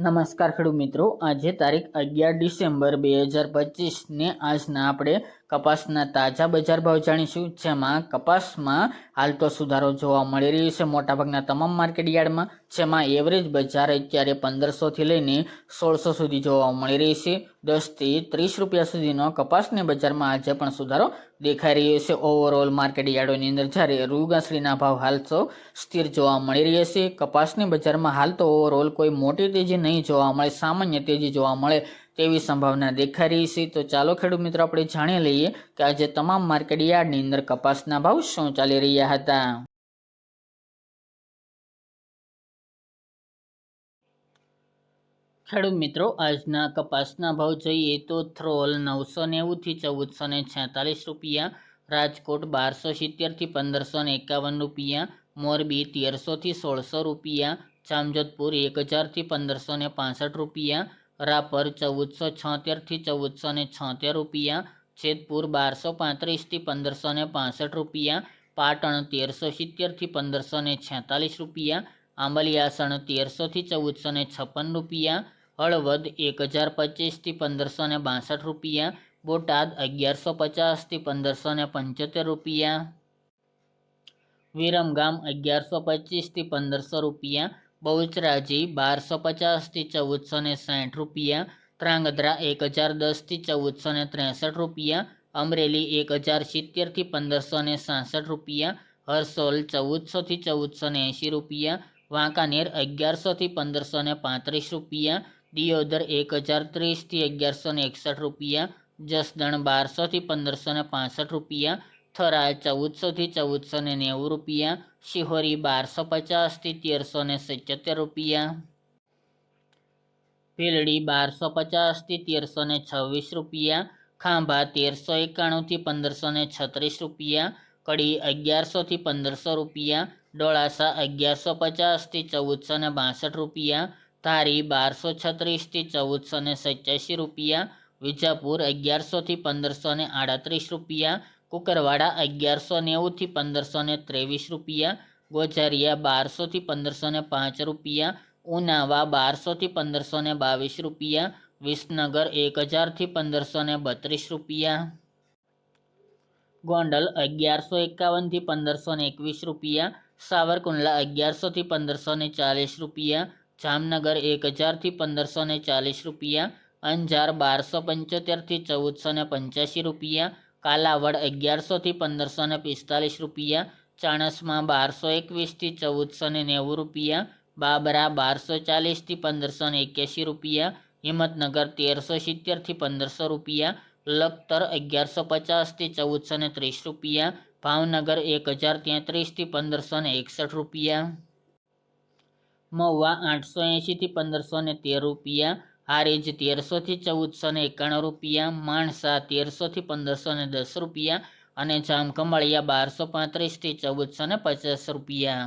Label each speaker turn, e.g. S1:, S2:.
S1: નમસ્કાર ખેડૂત મિત્રો. આજે તારીખ અગિયાર ડિસેમ્બર બે હજાર પચીસને આજના આપણે કપાસના તાજા બજાર ભાવ જાણીશું, જેમાં કપાસમાં હાલ તો સુધારો જોવા મળી રહ્યો છે મોટાભાગના તમામ માર્કેટ યાર્ડમાં, જેમાં એવરેજ બજાર અત્યારે પંદરસોથી લઈને સોળસો સુધી જોવા મળી રહી છે. દસથી ત્રીસ રૂપિયા સુધીનો કપાસને બજારમાં આજે પણ સુધારો દેખાઈ રહ્યો છે. ઓવરઓલ માર્કેટ યાર્ડોની અંદર જ્યારે રૂગાસડીના ભાવ હાલ તો સ્થિર જોવા મળી રહ્યા છે. કપાસની બજારમાં હાલ તો ઓવરઓલ કોઈ મોટી તેજી નહીં જોવા મળે, સામાન્ય તેજી જોવા મળે તેવી સંભાવના દેખાઈ રહી છે. તો ચાલો ખેડૂત મિત્રો, આપણે જાણી લઈએ કે આજે તમામ માર્કેટ યાર્ડની અંદર કપાસના ભાવ શું ચાલી રહ્યા હતા. ખેડૂત મિત્રો, આજના કપાસના ભાવ જોઈએ તો થ્રોલ નવસો નેવુંથી ચૌદસો ને છેતાલીસ રૂપિયા, રાજકોટ બારસો સિત્તેરથી પંદરસો ને એકાવન રૂપિયા, મોરબી તેરસોથી સોળસો રૂપિયા, જામજોધપુર એક હજારથી પંદરસો ને પાસઠ રૂપિયા, રાપર ચૌદસો છોતેરથી ચૌદસો ને છોતેર રૂપિયા, જેતપુર બારસો પાંત્રીસથી પંદરસો ને પાસઠ રૂપિયા, પાટણ તેરસો સિત્તેરથી પંદરસો ને છેતાલીસ રૂપિયા આંબલિયાસણ તેરસોથી ચૌદસો ને છપ્પન રૂપિયા હળવદ એક હજાર પચીસથી પંદરસો ને બાસઠ રૂપિયા, બોટાદ અગિયારસો પચાસથી પંદરસો ને પંચોતેર રૂપિયા. વિરમગામ અગિયારસો પચીસથી પંદરસો રૂપિયા, બહુચરાજી બારસો પચાસથી ચૌદસો ને સાઠ રૂપિયા, ત્રાંગધ્રા એક હજાર દસથી ચૌદસો ને ત્રેસઠ રૂપિયા, અમરેલી એક હજાર સિત્તેરથી પંદરસો ને સાસઠ રૂપિયા, હરસોલ ચૌદસોથી ચૌદસો ને એંશી રૂપિયા, વાંકાનેર અગિયારસોથી પંદરસો ને પાંત્રીસ રૂપિયા દિયોદર એક હજાર ત્રીસથી અગિયારસો ને એકસઠ રૂપિયા, જસદણ બારસોથી પંદરસો ને પાસઠ રૂપિયા થરા ચૌદસોથી ચૌદસો ને નેવું રૂપિયા, શિહોરી બારસો પચાસથી તેરસો ને સિત્યોતેર રૂપિયા. ભીલડી બારસો પચાસથી તેરસો ને છવ્વીસ રૂપિયા, ખાંભા તેરસો એકાણુંથી પંદરસો ને છત્રીસ રૂપિયા, કડી અગિયારસોથી પંદરસો રૂપિયા, ડોળાસા અગિયારસો પચાસથી ચૌદસો ને બાસઠ રૂપિયા ધારી બારસો છત્રીસથી ચૌદસો ને સત્યાસી રૂપિયા, વિજાપુર અગિયારસોથી પંદરસો ને આડત્રીસ રૂપિયા, કુકરવાડા અગિયારસો નેવુંથી પંદરસો ને ત્રેવીસ રૂપિયા ગોઝારિયા બારસોથી પંદરસો ને પાંચ રૂપિયા, ઉનાવા બારસોથી પંદરસો ને બાવીસ રૂપિયા, વિસનગર એક હજારથી પંદરસો ને બત્રીસ રૂપિયા. ગોંડલ અગિયારસો એકાવનથી પંદરસો ને એકવીસ રૂપિયા, સાવરકુંડલા અગિયારસોથી પંદરસો ને ચાલીસ રૂપિયા જામનગર એક હજારથી પંદરસો ને ચાલીસ રૂપિયા, અંજાર બારસો પંચોતેરથી ચૌદસો ને પંચ્યાસી રૂપિયા, કાલાવડ અગિયારસોથી પંદરસો ને પિસ્તાલીસ રૂપિયા, ચાણસમાં બારસો એકવીસથી ચૌદસો ને નેવું રૂપિયા, બાબરા બારસો ચાલીસથી પંદરસો ને એક્યાસી રૂપિયા, હિંમતનગર તેરસો સિત્તેરથી પંદરસો રૂપિયા, લખતર અગિયારસો પચાસથી ચૌદસો ને ત્રીસ રૂપિયા, ભાવનગર એક હજાર તેત્રીસથી પંદરસો ને એકસઠ રૂપિયા. મહુવા આઠસો એંશીથી પંદરસો ને તેર રૂપિયા, હારીજ તેરસોથી ચૌદસો ને એકાણું રૂપિયા, માણસા તેરસોથી પંદરસો ને દસ રૂપિયા અને જામખંભાળિયા બારસો પાંત્રીસથી ચૌદસો ને પચાસ રૂપિયા.